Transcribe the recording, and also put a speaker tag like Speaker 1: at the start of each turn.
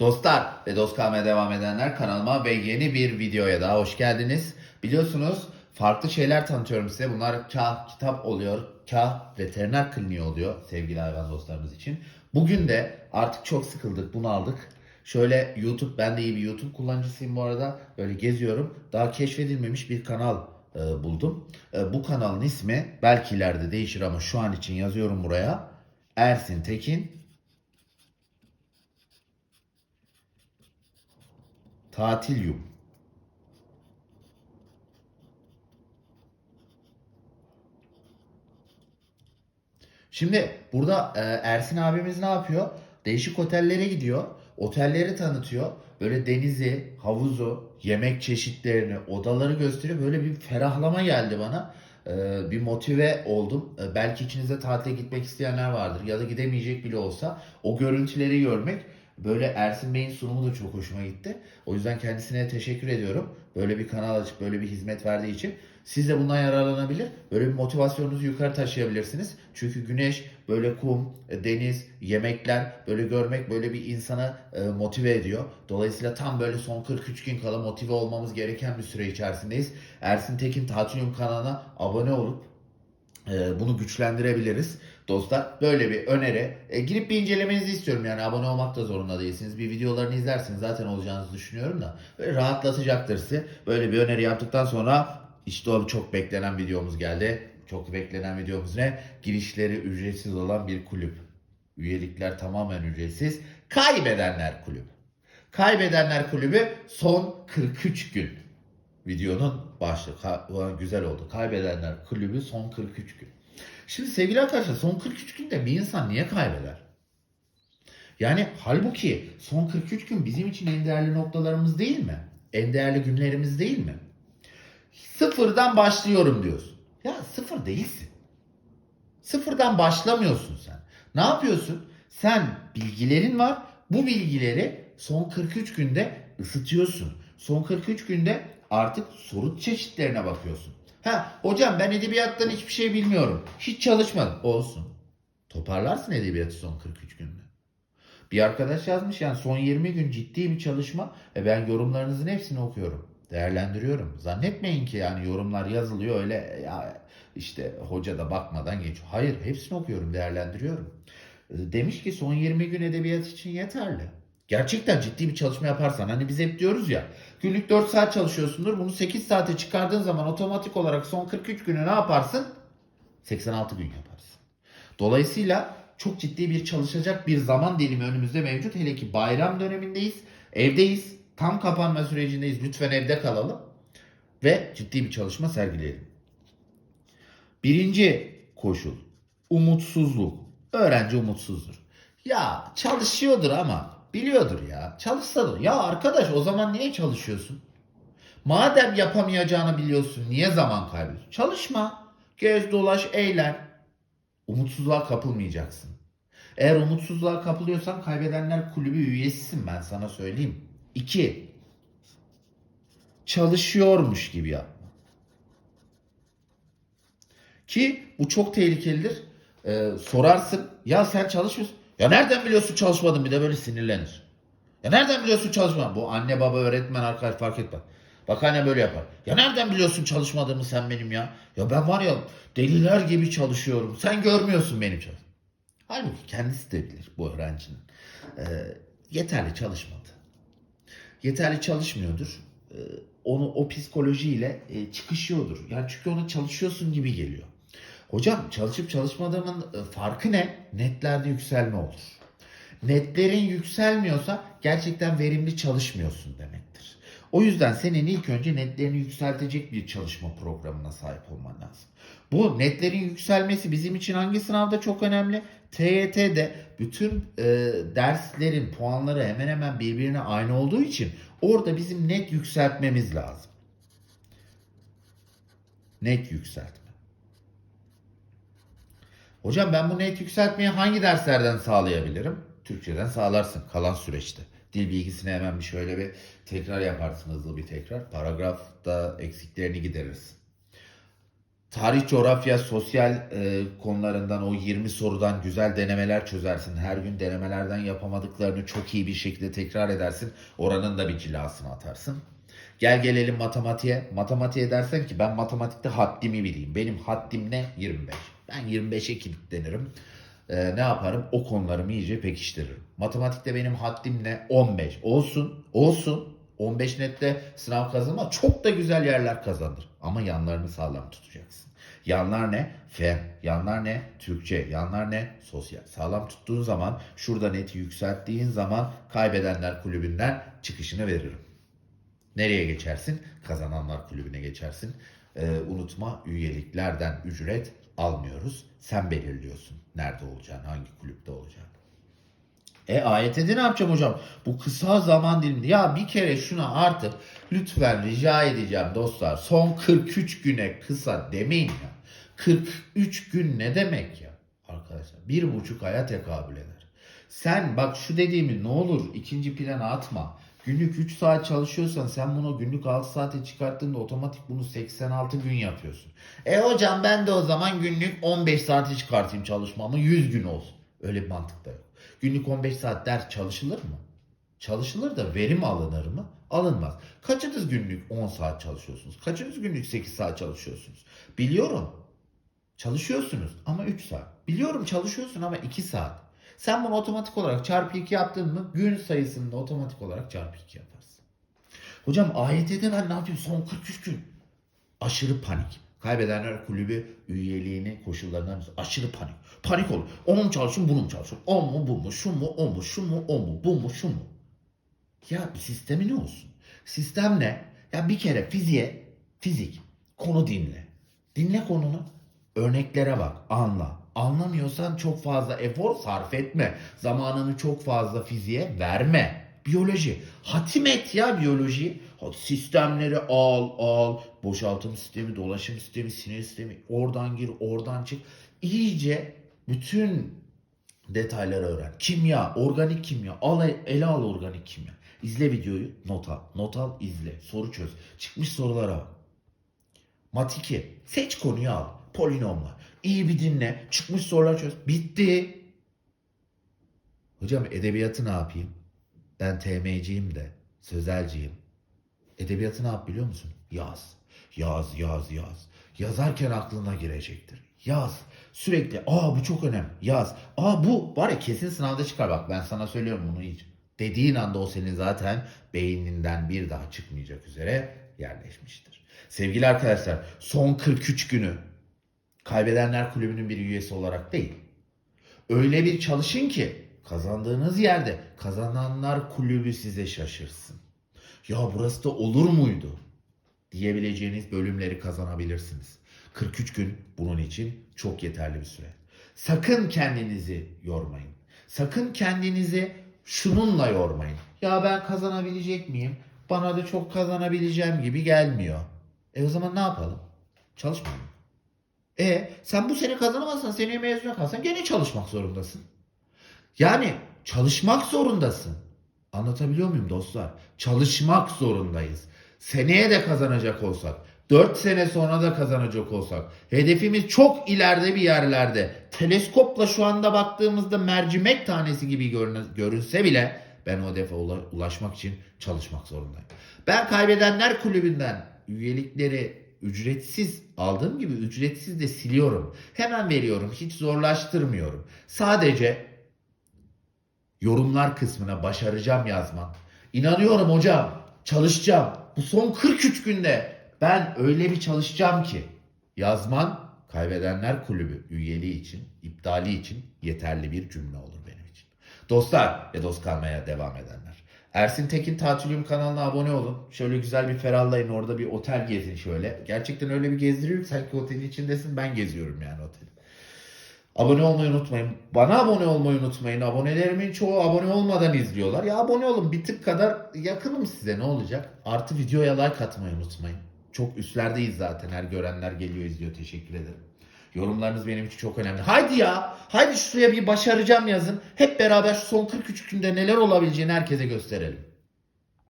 Speaker 1: Dostlar ve dost kalmaya devam edenler kanalıma ve yeni bir videoya daha hoş geldiniz. Biliyorsunuz farklı şeyler tanıtıyorum size. Bunlar kah kitap oluyor, kah veteriner kliniği oluyor sevgili hayvan dostlarımız için. Bugün de artık çok sıkıldık, bunaldık. Şöyle YouTube, ben de iyi bir YouTube kullanıcısıyım bu arada. Böyle geziyorum. Daha keşfedilmemiş bir kanal e, buldum. E, bu kanalın ismi belki ileride değişir ama şu an için yazıyorum buraya. Ersin Tekin Tatilyum. Şimdi burada e, Ersin abimiz ne yapıyor? Değişik otellere gidiyor. Otelleri tanıtıyor. Böyle denizi, havuzu, yemek çeşitlerini, odaları gösteriyor. Böyle bir ferahlama geldi bana. E, bir motive oldum. E, belki içinizde tatile gitmek isteyenler vardır ya da gidemeyecek bile olsa o görüntüleri görmek Böyle Ersin Bey'in sunumu da çok hoşuma gitti. O yüzden kendisine teşekkür ediyorum. Böyle bir kanal açıp böyle bir hizmet verdiği için. Siz de bundan yararlanabilir. Böyle bir motivasyonunuzu yukarı taşıyabilirsiniz. Çünkü güneş, böyle kum, e, deniz, yemekler böyle görmek böyle bir insanı e, motive ediyor. Dolayısıyla tam böyle son 43 gün kala motive olmamız gereken bir süre içerisindeyiz. Ersin Tekin Tatilyum kanalına abone olup e, bunu güçlendirebiliriz dostlar. Böyle bir öneri. E, girip bir incelemenizi istiyorum yani abone olmak da zorunda değilsiniz. Bir videolarını izlersiniz zaten olacağınızı düşünüyorum da. Böyle rahatlatacaktır sizi. Böyle bir öneri yaptıktan sonra işte o çok beklenen videomuz geldi. Çok beklenen videomuz ne? Girişleri ücretsiz olan bir kulüp. Üyelikler tamamen ücretsiz. Kaybedenler kulübü. Kaybedenler kulübü son 43 gün. Videonun başlığı güzel oldu. Kaybedenler kulübü son 43 gün. Şimdi sevgili arkadaşlar son 43 günde bir insan niye kaybeder? Yani halbuki son 43 gün bizim için en değerli noktalarımız değil mi? En değerli günlerimiz değil mi? Sıfırdan başlıyorum diyorsun. Ya sıfır değilsin. Sıfırdan başlamıyorsun sen. Ne yapıyorsun? Sen bilgilerin var. Bu bilgileri son 43 günde ısıtıyorsun. Son 43 günde artık soru çeşitlerine bakıyorsun. Ha hocam ben edebiyattan hiçbir şey bilmiyorum. Hiç çalışmadım. Olsun. Toparlarsın edebiyatı son 43 günde. Bir arkadaş yazmış yani son 20 gün ciddi bir çalışma. E ben yorumlarınızın hepsini okuyorum. Değerlendiriyorum. Zannetmeyin ki yani yorumlar yazılıyor öyle ya işte hoca da bakmadan geçiyor. Hayır hepsini okuyorum değerlendiriyorum. Demiş ki son 20 gün edebiyat için yeterli. Gerçekten ciddi bir çalışma yaparsan hani biz hep diyoruz ya günlük 4 saat çalışıyorsundur bunu 8 saate çıkardığın zaman otomatik olarak son 43 günü ne yaparsın? 86 gün yaparsın. Dolayısıyla çok ciddi bir çalışacak bir zaman dilimi önümüzde mevcut. Hele ki bayram dönemindeyiz, evdeyiz, tam kapanma sürecindeyiz. Lütfen evde kalalım ve ciddi bir çalışma sergileyelim. Birinci koşul umutsuzluk. Öğrenci umutsuzdur. Ya çalışıyordur ama biliyordur ya. Çalışsadır. Ya arkadaş o zaman niye çalışıyorsun? Madem yapamayacağını biliyorsun niye zaman kaybediyorsun? Çalışma. Gez dolaş eğlen. Umutsuzluğa kapılmayacaksın. Eğer umutsuzluğa kapılıyorsan kaybedenler kulübü üyesisin ben sana söyleyeyim. 2. Çalışıyormuş gibi yapma. Ki bu çok tehlikelidir. Ee, sorarsın ya sen çalışmıyorsun. Ya nereden biliyorsun çalışmadın bir de böyle sinirlenir. Ya nereden biliyorsun çalışmadın? Bu anne baba öğretmen arkadaş fark etmez. Bak anne böyle yapar. Ya nereden biliyorsun çalışmadığımı sen benim ya? Ya ben var ya deliler gibi çalışıyorum. Sen görmüyorsun benim çalıştığımı. Halbuki kendisi de bilir bu öğrencinin. Ee, yeterli çalışmadı. Yeterli çalışmıyordur. Ee, onu o psikolojiyle e, çıkışıyordur. Yani çünkü ona çalışıyorsun gibi geliyor. Hocam çalışıp çalışmadığımın e, farkı ne? Netlerde yükselme olur. Netlerin yükselmiyorsa gerçekten verimli çalışmıyorsun demektir. O yüzden senin ilk önce netlerini yükseltecek bir çalışma programına sahip olman lazım. Bu netlerin yükselmesi bizim için hangi sınavda çok önemli? TYT'de bütün e, derslerin puanları hemen hemen birbirine aynı olduğu için orada bizim net yükseltmemiz lazım. Net yükseltme. Hocam ben bu net yükseltmeyi hangi derslerden sağlayabilirim? Türkçeden sağlarsın kalan süreçte. Dil bilgisine hemen bir şöyle bir tekrar yaparsın hızlı bir tekrar. Paragrafta eksiklerini giderirsin. tarih, coğrafya, sosyal e, konularından o 20 sorudan güzel denemeler çözersin. Her gün denemelerden yapamadıklarını çok iyi bir şekilde tekrar edersin. Oranın da bir cilasını atarsın. Gel gelelim matematiğe. Matematiğe dersen ki ben matematikte haddimi bileyim. Benim haddim ne? 25. Ben 25'e kilitlenirim. Ee, ne yaparım? O konularımı iyice pekiştiririm. Matematikte benim haddim ne? 15. Olsun. Olsun. 15 nette sınav kazanma çok da güzel yerler kazanır. Ama yanlarını sağlam tutacaksın. Yanlar ne? Fen. Yanlar ne? Türkçe. Yanlar ne? Sosyal. Sağlam tuttuğun zaman şurada neti yükselttiğin zaman kaybedenler kulübünden çıkışını veririm. Nereye geçersin? Kazananlar kulübüne geçersin. Ee, unutma üyeliklerden ücret almıyoruz. Sen belirliyorsun nerede olacağını, hangi kulüpte olacağını. E AYT'de ne yapacağım hocam? Bu kısa zaman diliminde. Ya bir kere şuna artık lütfen rica edeceğim dostlar. Son 43 güne kısa demeyin ya. 43 gün ne demek ya? Arkadaşlar bir buçuk aya tekabül eder. Sen bak şu dediğimi ne olur ikinci plana atma. Günlük 3 saat çalışıyorsan sen bunu günlük 6 saate çıkarttığında otomatik bunu 86 gün yapıyorsun. E hocam ben de o zaman günlük 15 saate çıkartayım çalışmamı 100 gün olsun. Öyle bir mantık da yok. Günlük 15 saat ders çalışılır mı? Çalışılır da verim alınır mı? Alınmaz. Kaçınız günlük 10 saat çalışıyorsunuz? Kaçınız günlük 8 saat çalışıyorsunuz? Biliyorum. Çalışıyorsunuz ama 3 saat. Biliyorum çalışıyorsun ama 2 saat. Sen bunu otomatik olarak çarpı 2 yaptın mı gün sayısını da otomatik olarak çarpı 2 yaparsın. Hocam AYT'de ben ne yapayım son 43 gün? Aşırı panik. Kaybedenler kulübü üyeliğini koşullarından aşırı panik. Panik olur. Onun mu çalışsın bunu mu çalışsın? O mu bu mu? Şu mu o mu? Şu mu o mu? Bu mu şu mu? Ya sistemi ne olsun? Sistem ne? Ya bir kere fiziğe, fizik, konu dinle. Dinle konunu. Örneklere bak, anla. Anlamıyorsan çok fazla efor sarf etme. Zamanını çok fazla fiziğe verme. Biyoloji. Hatim et ya biyoloji. Sistemleri al al. Boşaltım sistemi, dolaşım sistemi, sinir sistemi. Oradan gir, oradan çık. İyice bütün detayları öğren. Kimya, organik kimya. Al, ele al organik kimya. İzle videoyu, not al. Not al, izle. Soru çöz. Çıkmış sorulara bak. Mat 2. Seç konuyu al. Polinomlar. İyi bir dinle. Çıkmış sorular çöz. Bitti. Hocam edebiyatı ne yapayım? Ben TM'ciyim de. Sözelciyim. Edebiyatı ne yap biliyor musun? Yaz. Yaz, yaz, yaz. Yazarken aklına girecektir. Yaz. Sürekli aa bu çok önemli. Yaz. Aa bu var ya kesin sınavda çıkar bak ben sana söylüyorum bunu hiç. Dediğin anda o senin zaten beyninden bir daha çıkmayacak üzere yerleşmiştir. Sevgili arkadaşlar son 43 günü Kaybedenler Kulübü'nün bir üyesi olarak değil. Öyle bir çalışın ki kazandığınız yerde kazananlar kulübü size şaşırsın. Ya burası da olur muydu? diyebileceğiniz bölümleri kazanabilirsiniz. 43 gün bunun için çok yeterli bir süre. Sakın kendinizi yormayın. Sakın kendinizi şununla yormayın. Ya ben kazanabilecek miyim? Bana da çok kazanabileceğim gibi gelmiyor. E o zaman ne yapalım? Çalışmayalım. E sen bu sene kazanamazsan seneye mezuna kalsan gene çalışmak zorundasın. Yani çalışmak zorundasın. Anlatabiliyor muyum dostlar? Çalışmak zorundayız. Seneye de kazanacak olsak, 4 sene sonra da kazanacak olsak, hedefimiz çok ileride bir yerlerde, teleskopla şu anda baktığımızda mercimek tanesi gibi görün- görünse bile ben o hedefe ula- ulaşmak için çalışmak zorundayım. Ben Kaybedenler Kulübü'nden üyelikleri ücretsiz aldığım gibi ücretsiz de siliyorum. Hemen veriyorum. Hiç zorlaştırmıyorum. Sadece yorumlar kısmına başaracağım yazman. İnanıyorum hocam. Çalışacağım. Bu son 43 günde ben öyle bir çalışacağım ki yazman Kaybedenler Kulübü üyeliği için, iptali için yeterli bir cümle olur benim için. Dostlar ve dost kalmaya devam edenler. Ersin Tekin Tatilyum kanalına abone olun. Şöyle güzel bir ferahlayın. Orada bir otel gezin şöyle. Gerçekten öyle bir gezdiriyor ki sanki otelin içindesin. Ben geziyorum yani oteli. Abone olmayı unutmayın. Bana abone olmayı unutmayın. Abonelerimin çoğu abone olmadan izliyorlar. Ya abone olun. Bir tık kadar yakınım size ne olacak? Artı videoya like atmayı unutmayın. Çok üstlerdeyiz zaten. Her görenler geliyor izliyor. Teşekkür ederim. Yorumlarınız benim için çok önemli. Haydi ya. Haydi şuraya bir başaracağım yazın. Hep beraber şu son 43 günde neler olabileceğini herkese gösterelim.